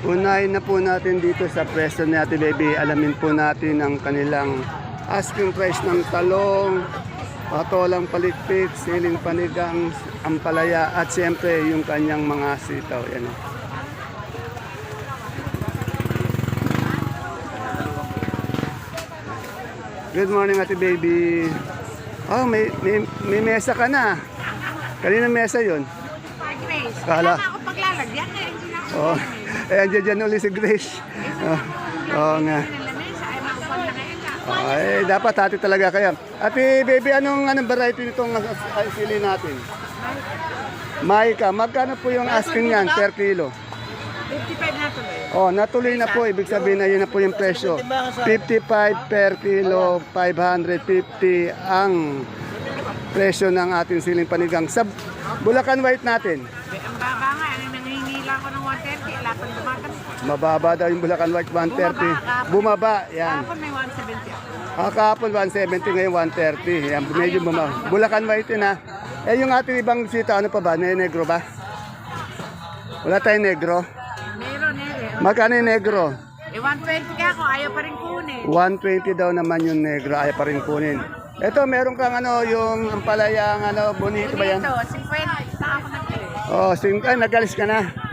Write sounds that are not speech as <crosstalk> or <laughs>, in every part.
Unahin na po natin dito sa pwesto ni Ate Baby. Alamin po natin ang kanilang asking price ng talong, patolang palikpik, siling panigang, ampalaya at siyempre yung kanyang mga sitaw. Yan o. Good morning, Ate Baby. Oh, may, may, may mesa ka na. Kanina mesa yon. Grace, Kala. wala na ako paglalagyan eh. Hindi na ako Oh, eh, andyan dyan uli si Grace. Oh, oo nga. Ay. Oh, eh, dapat hati talaga kaya. Ate, baby, anong, anong variety nitong uh, sili natin? Maika, magkano po yung asking niyan per kilo? 55 na tuloy. Oh, natuloy na po. Ibig sabihin na yun na po yung presyo. 55 per kilo, 550 ang presyo ng ating siling panigang. Sa Bulacan White natin, Ang baba nga, ano nanghihila ko ng 130. Wala pang dumagan. Mababa daw yung Bulacan White 130. Bumaba, yan. Kapon may 170 ako. Ah, kahapon 170, ngayon 130. Yan, medyo bumaba. Bulacan White yun ha. Eh, yung ating ibang sita, ano pa ba? Ne negro ba? Wala tayong negro. Meron eh. Magkano yung negro? Eh, 120 ka ako. Ayaw pa rin kunin. 120 daw naman yung negro, ay pa rin kunin. Ito, meron kang ano, yung ampalayang ano, bonito ba yan? Dito, 50. Saka ako nagkili. Oh, sing ay, nagalis ka na.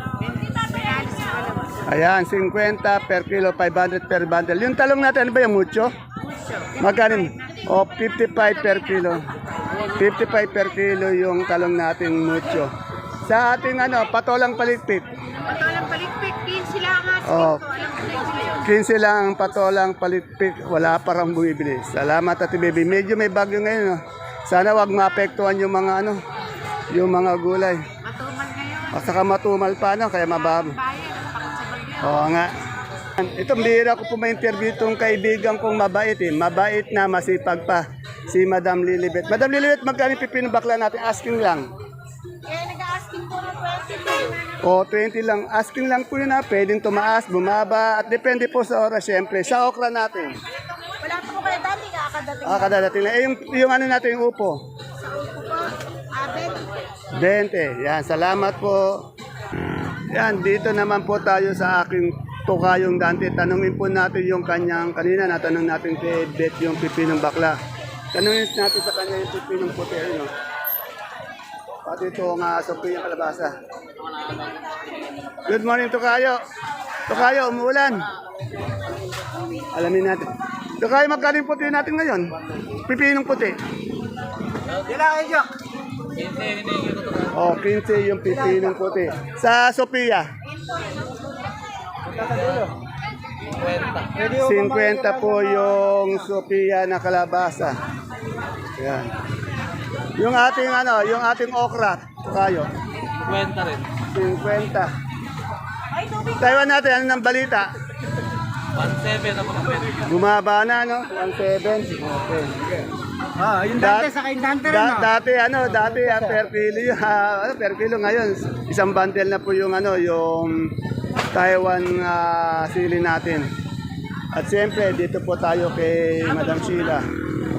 Ayan, 50 per kilo, 500 per bundle. Yung talong natin, ano ba yung mucho? Magkano? O, 55 per kilo. 55 per kilo yung talong natin mucho. Sa ating ano, patolang palikpik. Patolang palikpik. 15 lang nga. Oh. Alam ko na yun. 15 lang ang patolang palikpik. Wala parang bumibili. Salamat Ate Baby. Medyo may bagyo ngayon. No? Sana wag maapektuhan yung mga ano, yung mga gulay. Matumal ngayon. At saka matumal pa no, kaya mababa. Oo nga. Itong bihira ko po ma-interview itong kaibigan kong mabait eh. Mabait na masipag pa. Si Madam Lilibet. Madam Lilibet, magkano yung pipinong bakla natin? Asking lang. Eh, nag-asking ko ng 20 O, 20 lang. Asking lang po yun ha. Pwedeng tumaas, bumaba. At depende po sa oras, syempre. Sa okra natin. Wala po kayo dati kakadating Ah, kadadating lang. Eh, yung, yung ano natin, yung upo. sa upo ko. Aben. 20. Yan, salamat po. Yan, dito naman po tayo sa aking tukayong Dante. Tanungin po natin yung kanyang, kanina natanong natin kay Bet yung pipinong bakla. Tanungin natin sa kanya yung pipinong puti. Ano? Pati ito nga sopi yung kalabasa. Good morning, Tukayo. Tukayo, umuulan. Alamin natin. Tukayo, magkano yung puti natin ngayon? Pipinong puti. Oh, 15 yung pipinong puti. Sa Sophia? 50 po yung Sophia na kalabasa. Yan. Yung ating ano, yung ating okra, kayo. 50 rin. 50. Taiwan natin, ano ng balita? 1.7 na pwede. Bumaba na, no? 1.7. Okay. Ah, yung Dante, sa kay Dante Da- dati ano, dati ah, per kilo yun, ah, ano, per kilo ngayon. Isang bundle na po yung ano, yung Taiwan ah, sili natin. At siyempre, dito po tayo kay Madam Sheila.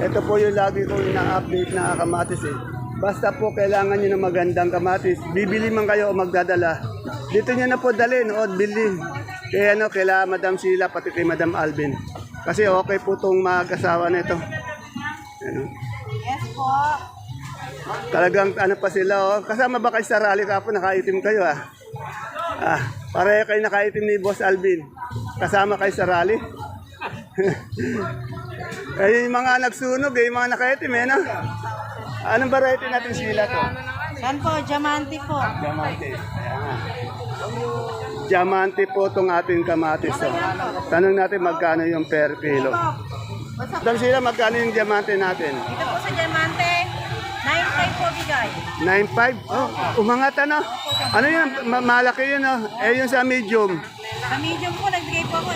Ito po yung lagi kong ina-update na kamatis eh. Basta po kailangan nyo ng magandang kamatis. Bibili man kayo o magdadala. Dito nyo na po dalhin o bilhin. Kaya ano, kila Madam Sheila, pati kay Madam Alvin. Kasi okay po itong mag-asawa na ito. Ano? Yes po. Talagang ano pa sila oh. Kasama ba kayo sa rally kapon? Nakaitim kayo ah. Ah, pareho kayo nakaitim ni Boss Alvin. Kasama kayo sa rally? <laughs> eh, yung mga nagsunog eh, yung mga nakaitim eh, no? Anong variety natin sila to? Yan po, diamante po. Diamante. Ayan. Diamante po itong ating kamatis. Oh. Tanong natin magkano yung per kilo. Dam sila magkano yung diamante natin? Dito po sa diamante, 9.5 po bigay. 9.5? Oh, umangat ano? Ano yun? Ma- malaki yun oh. Eh yung sa medium, Sa medium po, nagbigay po ako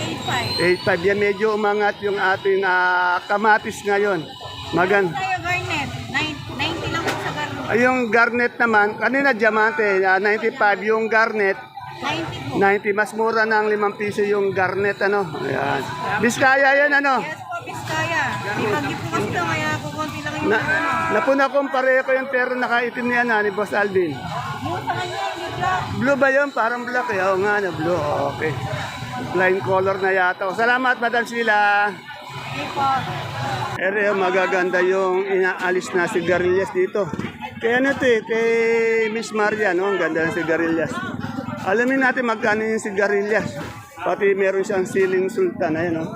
8.5. 8.5. Yan medyo umangat yung ating ah, kamatis ngayon. Magan. Tayo garnet, 9, 90 lang po sa garnet. Ay, yung garnet naman, kanina diamante, ah, 95. Yung garnet, 90 po. 90. Mas mura ng 5 piso yung garnet ano. Ayan. Biskaya yan ano. Yes po, Biskaya. Di bagyo po kasi ito, kaya kukunti lang yung Na, ano. napuna kong pareho ko yung pero nakaitim niya na ni Boss Alvin. Yung sa kanya, Blue ba yun? Parang black eh. Oo nga na, blue. Okay. Line color na yata. Salamat, Madam Sheila. Ere, magaganda yung inaalis na sigarilyas dito. Kaya ano to eh, kay Miss Maria, no? Ang ganda ng sigarilyas. Alamin natin magkano yung sigarilyas. Pati meron siyang siling sultan. Ayan, no?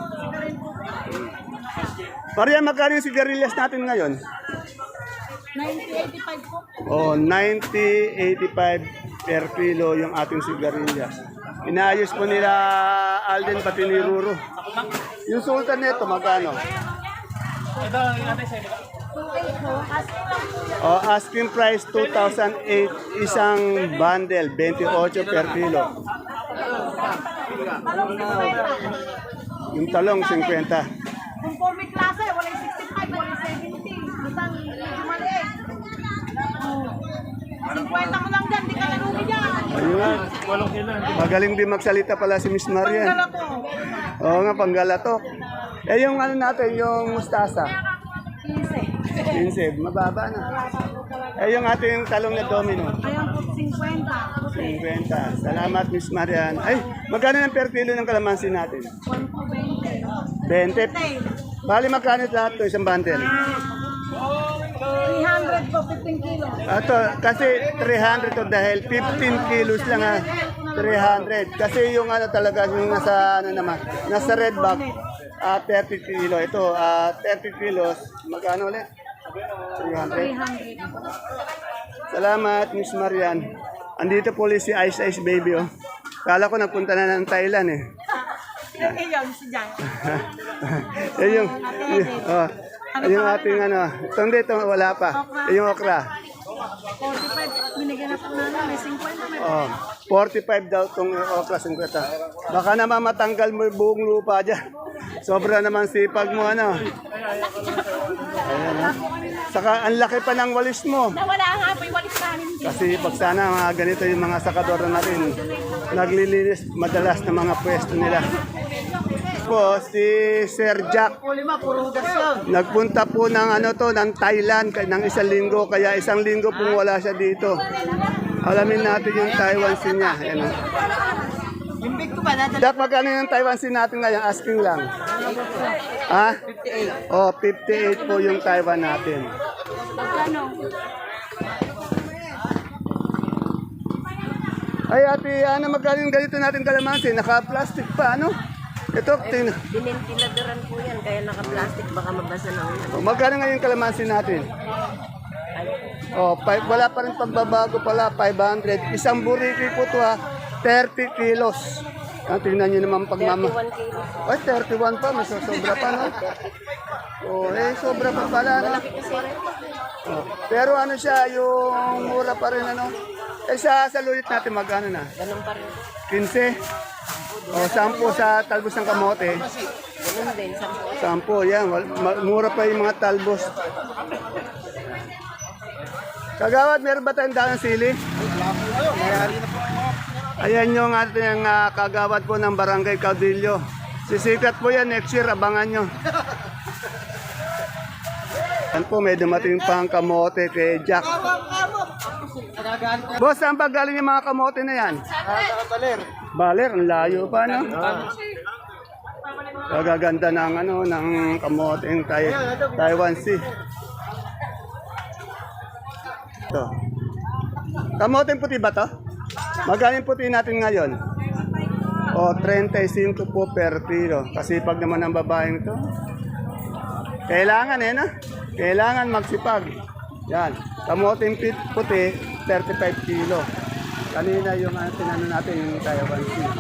Maria, magkano yung sigarilyas natin ngayon? 90-85 po. Oh, 90, 85 per kilo yung ating sigarilyas. Inayos po nila Alden pati ni Ruro. Yung sultan nito, magkano? Oh, asking price 2,008 isang bundle, 28 per kilo. Yung talong, 50. 50 mo lang dyan, di ka nalugi dyan. Ayun. Magaling din magsalita pala si Miss Marian. Dala ko. Oo nga, panggalatok. Eh yung ano natin, yung mustasa. 15. 15, mababa na. Eh yung ating talong na domino. Ayan po, 50. 50. Salamat, Miss Marian. Ay, magkano ng per kilo ng kalamansi natin? 1 po 20. 20. Tail. Bali, magkano lahat to isang bundle? 300 po, 15 kilo. Ato, kasi 300 to dahil 15 kilos lang ha. 300. Kasi yung ano talaga, yung nasa ano naman, nasa red bag, ah 30 kilo. Ito, ah 30 kilos, magkano ulit? 300. 300. Salamat, Miss Marian. Andito po ulit si Ice Ice Baby, oh. Kala ko nagpunta na ng Thailand, eh. Eh, <laughs> yun, si Jan. eh <laughs> yung, yung, oh, yung ating ano, itong dito wala pa. Yung okra. 45, binigyan na po namin. May 50, may Oh, 45 daw itong okra 50. Baka naman matanggal mo yung buong lupa dyan. Sobra naman sipag mo, ano. Ayan, ha? Saka ang laki pa ng walis mo. Nawala nga po yung walis namin. Kasi pag sana mga ganito yung mga sakador natin, naglilinis madalas ng mga pwesto nila. Po, si Sir Jack, nagpunta po ng ano to, ng Thailand, ng isang linggo, kaya isang linggo pong wala siya dito. Alamin natin yung Taiwan Sea niya. Dadala Jack, magkano yung Taiwan Sea natin ngayon? Asking lang. Ha? 58. Oh, 58 po yung Taiwan natin. Ano? Ay, ate, ano magkano yung ganito natin kalamansi? Naka-plastic pa, ano? Ito, tin Binentiladoran po yan, kaya naka-plastic baka mabasa ng ulan. oh, magkano ngayon kalamansi natin? Oh, five, wala pa rin pagbabago pala, 500. Isang buriki po to ha, 30 kilos. Ah, tingnan nyo naman pagmama. 1 kilo. Ay, 31 pa, mas sobra pa, no? Oh, eh, sobra pa pala, no? Oh, pero ano siya, yung mura pa rin, ano? Eh, sa saluyot natin, magkano na? Ganun pa rin. 15? O, 10 sa talbos ng kamote. Ganun din. Sampo, Sampo. yan. Mura pa yung mga talbos. Kagawad, meron ba tayong daang sili? Ayan yung ating uh, kagawad po ng Barangay Caudillo. Sisikat po yan next year, abangan nyo. Yan po, may dumating pang kamote kay Jack. Boss, saan pa galing yung mga kamote na yan? Baler. Baler, ang layo pa, no? Kagaganda ng ano ng kamoteng tay Taiwan Sea. Ito. Kamoteng puti ba to? Magkano yung puti natin ngayon? O 35 po per kilo. Kasi pag naman ang babaeng to, kailangan eh na. Kailangan magsipag. Yan. Kamoteng pit- puti 35 kilo. Kanina yung ano, tinano natin yung Taiwan Sea.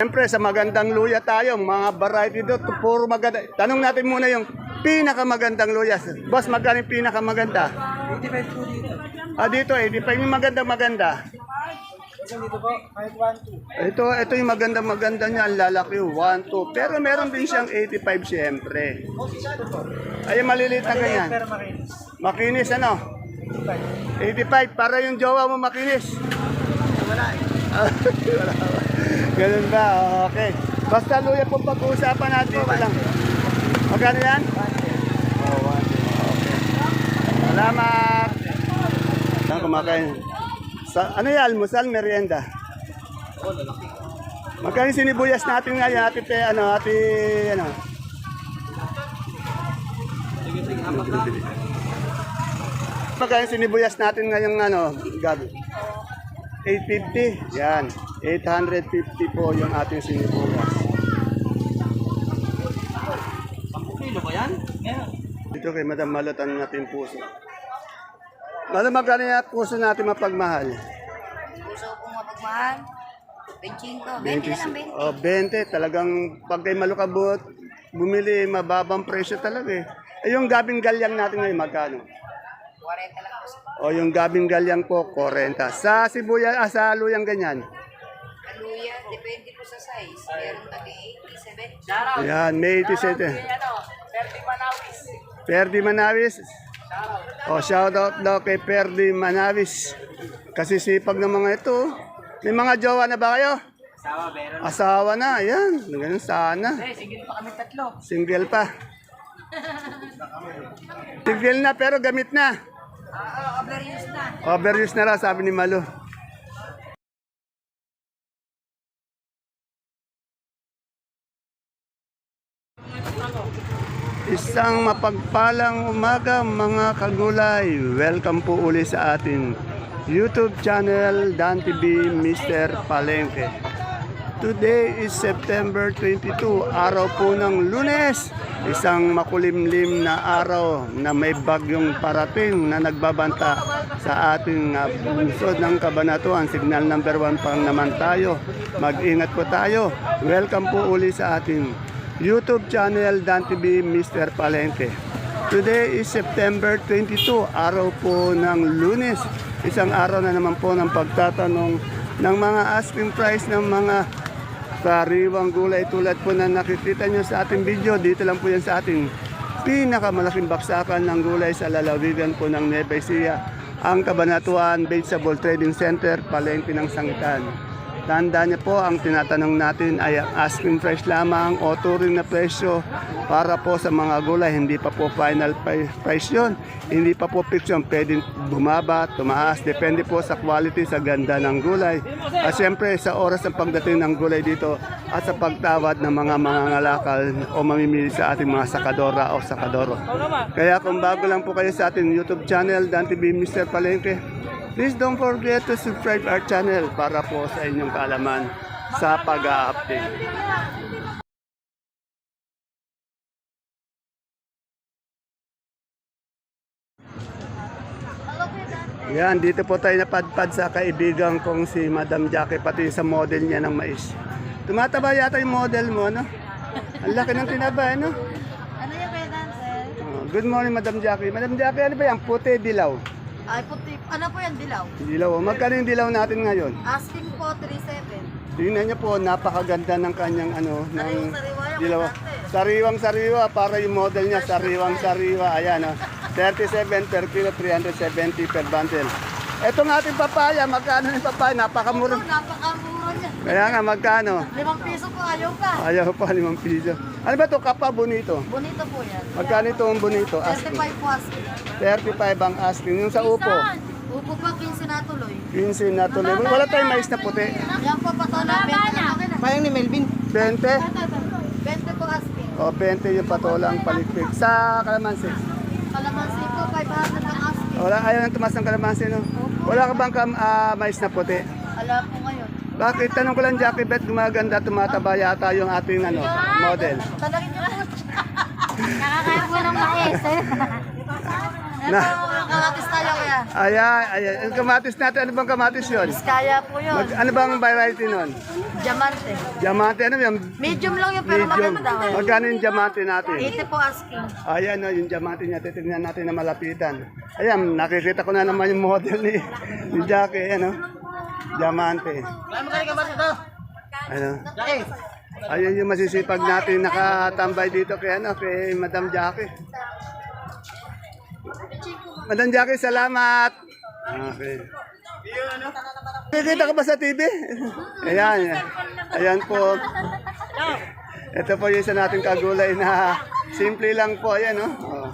Siyempre, sa magandang luya tayo, mga variety dito, puro maganda. Tanong natin muna yung pinakamagandang luya. Boss, magkano yung pinakamaganda? 85 po dito. Ah, dito, 85 yung magandang maganda. Ito, ito yung magandang maganda niya, ang lalaki, 1, 2. Pero meron din siyang 85 siyempre. Ay, maliliit na ganyan. Makinis, ano? 85, para yung jowa mo makinis. Wala Wala <laughs> ba? Ganun ba? Okay. Basta luya po pag-uusapan natin ito lang. Magkano yan? Oh, one. Okay. Salamat. kumakain. Sa, ano yan, almusal, merienda? Magkano sinibuyas natin ngayon, ate, pe, ano, ate, ano? Magkano sinibuyas natin ngayong, ano, gabi? 850, yan. 850 po yung ating sinibuyas. Kilo ba yan? Ngayon. Dito kay Madam Malot ang natin puso. Madam, magkano yung puso natin mapagmahal? Puso kong mapagmahal. 25. 20 na lang, 20. Oh, 20. Talagang pag kay Malukabot, bumili, mababang presyo talaga eh. Eh, yung gabing galyang natin ngayon, magkano? 40 lang po. O yung gabing galyang po, 40. Sa sibuyas, ah, sa luyang ganyan. Kaluya, depende po sa size. Meron tabi 87. Yan, May 87. Perdi Manawis. O, shout out daw kay Perdi Manawis. Kasi sipag ng mga ito. May mga jowa na ba kayo? Sawa, meron. Asawa na, yan. Ganun sana. Eh, sige pa kami tatlo. Single pa. Single na pero gamit na. Ah, overuse na. Overuse na raw, sabi ni Malu. Isang mapagpalang umaga mga kagulay. Welcome po uli sa ating YouTube channel Dan TV Mr. Palengke. Today is September 22, araw po ng lunes. Isang makulimlim na araw na may bagyong parating na nagbabanta sa ating uh, lungsod ng Kabanatuan. Signal number 1 pa naman tayo. Mag-ingat po tayo. Welcome po uli sa ating YouTube channel Dan TV Mr. Palengke. Today is September 22, araw po ng lunes. Isang araw na naman po ng pagtatanong ng mga asking price ng mga sariwang gulay tulad po na nakikita nyo sa ating video. Dito lang po yan sa ating pinakamalaking baksakan ng gulay sa lalawigan po ng Nueva Ecija, ang Kabanatuan Vegetable Trading Center, Palengke ng Sangitan. Tanda niyo po, ang tinatanong natin ay asking price lamang o turing na presyo para po sa mga gulay. Hindi pa po final pri- price yun. Hindi pa po fix yun. Pwedeng bumaba, tumaas. Depende po sa quality, sa ganda ng gulay. At siyempre, sa oras ng pagdating ng gulay dito at sa pagtawad ng mga mangangalakal o mamimili sa ating mga sakadora o sakadoro. Kaya kung bago lang po kayo sa ating YouTube channel, Dan TV Mr. Palengke, Please don't forget to subscribe our channel para po sa inyong kaalaman sa pag-update. Yan, dito po tayo napadpad sa kaibigan kong si Madam Jackie, pati sa model niya ng mais. Tumataba yata yung model mo, no? Ang laki ng tinaba, no? Ano yung kaya? Oh, good morning, Madam Jackie. Madam Jackie, ano ba yan? Puti, dilaw. Ay, puti. Ano po yan, dilaw? Dilaw. oh. Magkano yung dilaw natin ngayon? Asking po, 37. Tingnan niyo po, napakaganda ng kanyang ano, ng Sariwang sariwa dilaw. Sariwang sariwa para yung model niya, sariwang sariwa. Ayan, oh. 37 per kilo, 370 per bundle. Etong ating papaya, magkano yung papaya? Napakamura. Oh, napakamura niya. Kaya nga, magkano? Limang piso po, ayaw pa. Ayaw pa, limang piso. Ano ba to Kapa bonito? Bonito po yan. Magkano itong bonito? Asking. 35 po asking. 35 ang asking. Yung sa upo, Upo pa, 15 na tuloy. 15 na tuloy. Wala tayong mais na puti. Yan po, patola, 20 na. Mayang ni Melvin. 20? 20 po asking. O, 20 yung patolang palikpik. Sa kalamansi. Kalamansi po, 500 ang asking. Wala, ayaw nang tumas ng kalamansi, no? Wala ka bang kam, ah, mais na puti? Wala po ngayon. Bakit? Tanong ko lang, Jackie Bet, gumaganda, tumataba yata yung ating ano, model. Tanagin niyo lang. <laughs> Nakakaya po ng mais eh. <laughs> Na. Ito, kamatis tayo kaya. Ayan, ayan. Yung kamatis natin, ano bang kamatis yun? Kaya po yun. Mag, ano bang variety nun? Diamante. Diamante, ano yung Medium lang yun pero medium? maganda daw. Magkano yung diamante natin? 80 po asking. Ayan, no, yung diamante niya, titignan natin na malapitan. Ayan, nakikita ko na naman yung model ni, ni Jackie, ayan, no? Diamante. Kaya magaling ka ba dito? Ano? Jackie. Ayun yung masisipag natin nakatambay dito kay ano kay Madam Jackie. Madam Jackie, salamat. Okay. Nakikita ka ba sa TV? Ayan. Ayan po. Ito po yung isa nating kagulay na simple lang po. Ayan, no? Oh.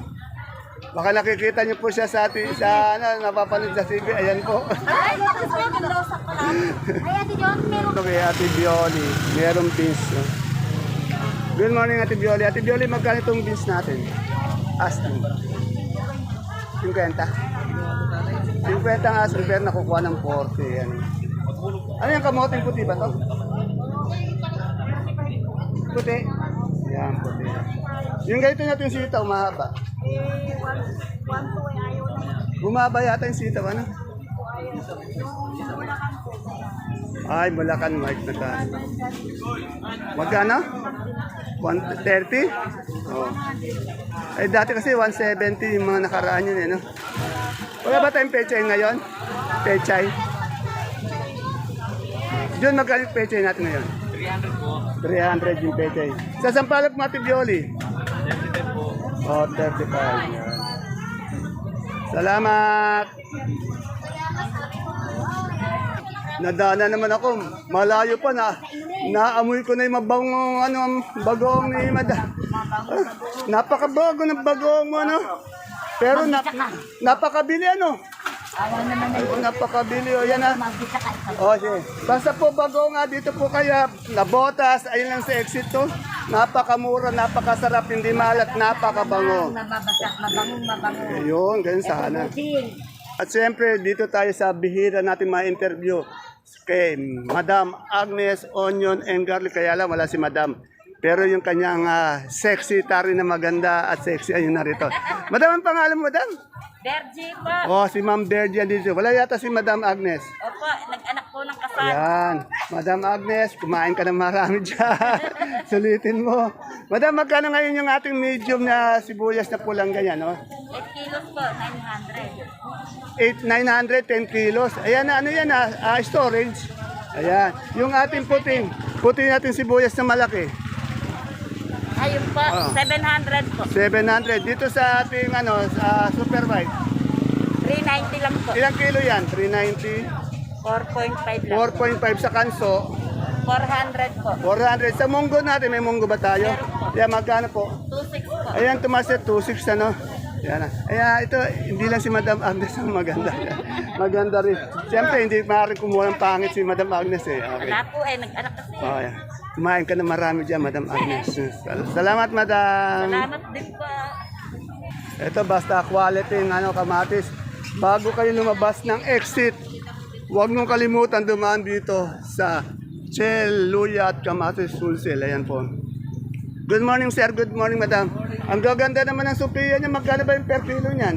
Baka nakikita niyo po siya sa, ati- sa ano, napapanood sa TV. Ayan po. Ay, Ate John, meron Ito kay Ate Bioli. Merong beans. No? Good morning, Ate Bioli. Ate Bioli, magkano itong beans natin? Asking. 50. 50 ang asking pero nakukuha ng 40. Yan. Ano yung kamoting puti ba to? Puti. Yan, puti. Yung ganito natin sitaw, mahaba. eh, one, one, ayaw na. Bumaba yata yung sitaw, ano? Ay, Bulacan White na ta. Magkano? 130? Oh. Ay, dati kasi 170 yung mga nakaraan yun eh, no? Wala ba tayong pechay ngayon? Pechay? Diyon magkano yung pechay natin ngayon? 300 po. 300 yung pechay. Sa Sampalok Mati Bioli? 35 po. Oh, 35. Yan. Salamat! Nadana naman ako. Malayo pa na. Naamoy ko na yung mabangong ano, bagong ni Madam. Ah, napakabago ng bagong mo, ano? Pero nap napakabili, ano? Oo, napakabili. O, yan na. O, sige. Basta po bago nga dito po kaya nabotas. Ayun lang sa exit to. Napakamura, napakasarap, hindi malat, napakabango. Mababasa, mabangong, mabangong. Ayun, ganun sana. At siyempre, dito tayo sa bihira natin ma-interview kay Madam Agnes Onion and Garlic. Kaya lang, wala si Madam. Pero yung kanyang ah, sexy tari na maganda at sexy, ayun narito. Madam, ang pangalan mo, Madam? Bergie po. Oh, si Ma'am Bergie dito. Wala yata si Madam Agnes. Opo, nag-anak po ng kasal. Ayan. Madam Agnes, kumain ka ng marami dyan. <laughs> Sulitin mo. Madam, magkano ngayon yung ating medium na sibuyas na pulang ganyan, no? 8 kilos po, 900. 8, 900, 10 kilos. Ayan ano yan ah, ah, storage. Ayan. Yung ating puting, puting natin sibuyas na malaki. Ayun po, Ah. 700 po. 700. Dito sa ating ano, sa super white. 390 lang po. Ilang kilo yan? 390. 4.5 lang. 4.5 sa kanso. 400 po. 400. Sa munggo natin, may munggo ba tayo? Yan, magkano po? 26 po. Ayan, tumas at 26 ano. Yan na. Ayan, ito, hindi lang si Madam Agnes ang maganda. <laughs> maganda rin. Siyempre, hindi maaaring kumuha ng pangit si Madam Agnes eh. Okay. Wala po eh, nag-anak kasi. Oh, yeah. Kumain ka na marami dyan, Madam Agnes. Sal- Salamat, Madam. Salamat din po. Ito, basta quality ng ano, kamatis. Bago kayo lumabas ng exit, huwag mong kalimutan dumaan dito sa Chel, Luya at Kamatis Wholesale. Ayan po. Good morning, sir. Good morning, madam. Ang gaganda naman ng Sophia niya. Magkano ba yung per kilo niyan?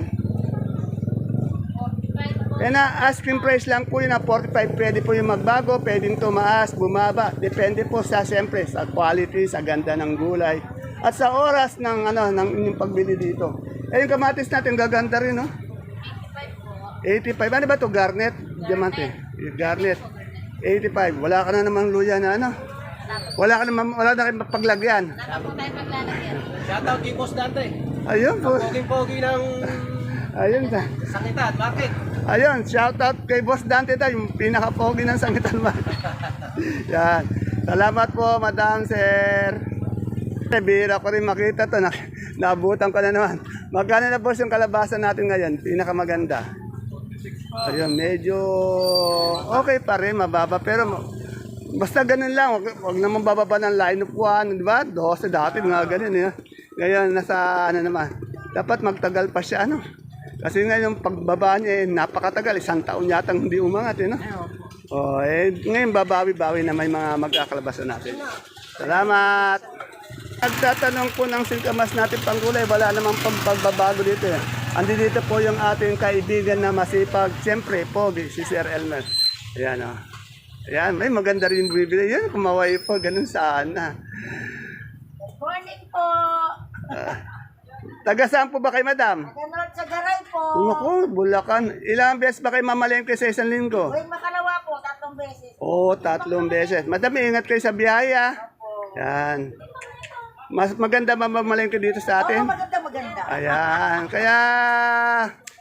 Yan na, asking price lang po yun na 45. Pwede po yung magbago, pwedeng tumaas, bumaba. Depende po sa, siyempre, sa quality, sa ganda ng gulay. At sa oras ng, ano, ng inyong pagbili dito. Eh, yung kamatis natin, gaganda rin, no? 85. Ano ba to Garnet? Diamante. Garnet. 85. Wala ka na namang luya na ano? Wala ka naman, wala na kayong paglagyan. Shoutout kay Boss Dante. Ayun po. Poging-pogi ng Ayun. sangitan. Bakit? Ayun, shout out kay Boss Dante tayo, yung pinaka-pogi ng sangitan man. <laughs> Yan. Salamat po, Madam Sir. Bira ko rin makita to. Na, naabutan ko na naman. Magkano na boss yung kalabasa natin ngayon? Pinakamaganda. Ayun, medyo okay pa rin, mababa. Pero basta ganun lang. Wag, wag naman bababa ng line of one, di ba? 12 dati, mga ganun. Eh. Ngayon, nasa ano naman. Dapat magtagal pa siya, ano? Kasi nga yung pagbaba niya, eh, napakatagal. Isang taon yata hindi umangat, eh, no? Oh, eh, ngayon babawi-bawi na may mga magkakalabasan natin. Salamat! Nagtatanong po ng singkamas natin panggulay, wala namang pag- pagbabago dito. Eh. Andi dito po yung ating kaibigan na masipag, siyempre, Pogi, si Sir Elmer. Ayan, oh. Ayan, may maganda rin bibili. Yan, kumaway po, ganun sana. Morning po. Taga saan po ba kay madam? Ganun sa garay po. Ako, Bulacan. Ilang beses ba kayo mamalengke sa isang linggo? Uy, makalawa po, tatlong beses. Oo, tatlong beses. Madam, ingat kayo sa biyaya. Yan. Mas maganda ba mamalengke dito sa Oo, atin? maganda, maganda. Ayan. Kaya,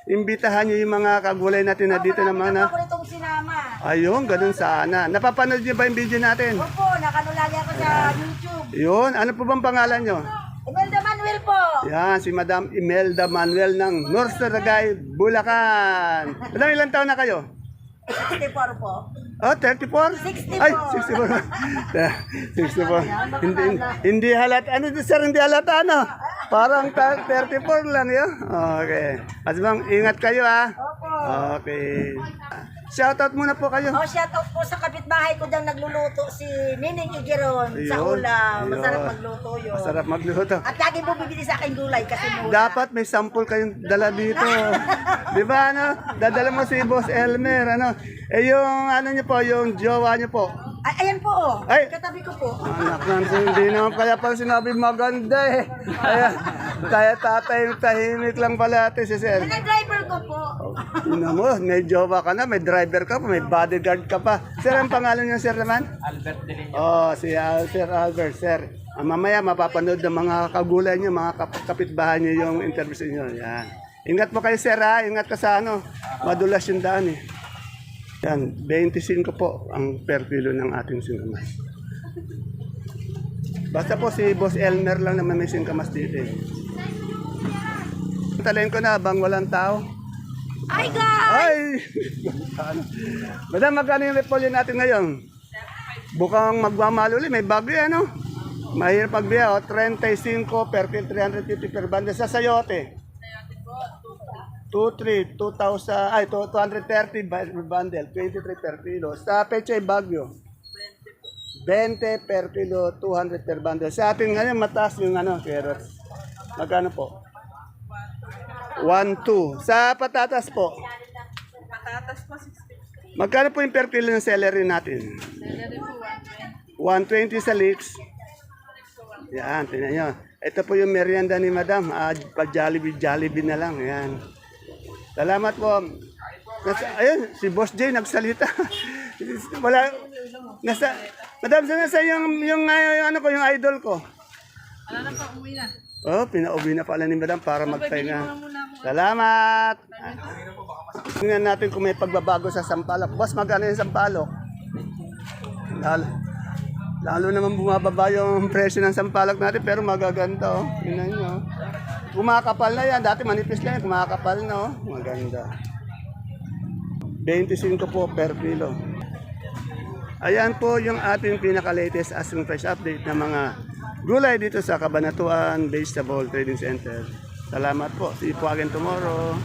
imbitahan nyo yung mga kagulay natin na dito naman na. Ako nitong sinama. Ayun, ganun sana. Napapanood nyo ba yung video natin? Opo, nakanulali ako sa YouTube. Yun, ano po bang pangalan nyo? Imelda Manuel po. Yan, si Madam Imelda Manuel ng North Saragay, Bulacan. Madam, ilang taon na kayo? 64 po. Oh, 34? 64. Ay, 64. 64. hindi, hindi halata. Ano, sir, hindi halata, ano? Parang ta- 34 lang yun. Okay. At bang, ingat kayo, ha? Okay. Shoutout muna po kayo. Oh, shout out po sa kapitbahay ko dyan nagluluto si Nining Igiron sa Ayun, ulam. Masarap magluto yun. Masarap magluto. At lagi po bibili sa akin gulay kasi mura. Dapat may sample kayong dala dito. <laughs> Di ba, ano? Dadala mo si Boss Elmer, ano? Eh, yung, ano niyo po, yung jowa niyo po. Ay, ayan po oh. Ay! Katabi ko po. Anak ng hindi naman kaya pala sinabi maganda eh. Kaya, kaya tatay tahimik lang pala ate si Sir. Yan ang driver ko po. Tingnan mo, may jowa ka na, may driver ka pa, may bodyguard ka pa. Sir, ang pangalan niyo, Sir naman? Albert Delino. Oh, si Al, Sir Albert, Sir. Ah, mamaya mapapanood ng mga kagulay niyo, mga kap- kapitbahay niyo yung interview sa inyo. Yan. Ingat po kayo, Sir, ha? Ingat ka sa ano. Madulas yung daan eh. Yan, 25 po ang per kilo ng ating singkamas. Basta po si Boss Elmer lang naman may singkamas dito eh. Talayin ko na bang walang tao. Ay, God! Ay! Madam, magkano yung repolyo natin ngayon? Bukang magmamahal uli, may bagyo ano? Mahirap pagbiya, oh, 35 per kilo, 350 per banda sa sayote. 2, 3, 2,000, ay, 230 per bundle, 23 per kilo. Sa Pechay Bagyo, 20 per kilo, 200 per bundle. Sa ating ngayon, mataas yung ano, carrots. Magkano po? 1, 2. Sa patatas po? Patatas po, 60. Magkano po yung per kilo ng celery natin? Celery po, 120 120. sa leeks. Yan, tingnan nyo. Ito po yung merienda ni Madam. Ah, pag Jollibee, Jollibee na lang. Yan. Salamat po. Nasa, ayun, si Boss J nagsalita. <laughs> Wala. Nasa, Madam, saan nasa yung, yung, yung, ano ko, yung idol ko? Wala na po, umuwi na. Oh, pinauwi na pala ni Madam para magpahinga. Salamat! Tingnan natin kung may pagbabago sa Sampalok. Boss, magkano yung Sampalok? Lalo, lalo naman bumababa yung presyo ng Sampalok natin pero magaganda oh. Tingnan nyo. Kumakapal na yan. Dati manipis lang yan. Kumakapal na oh. Maganda. 25 po per kilo. Ayan po yung ating pinaka-latest asking price update ng mga gulay dito sa Kabanatuan Vegetable Trading Center. Salamat po. See you po again tomorrow.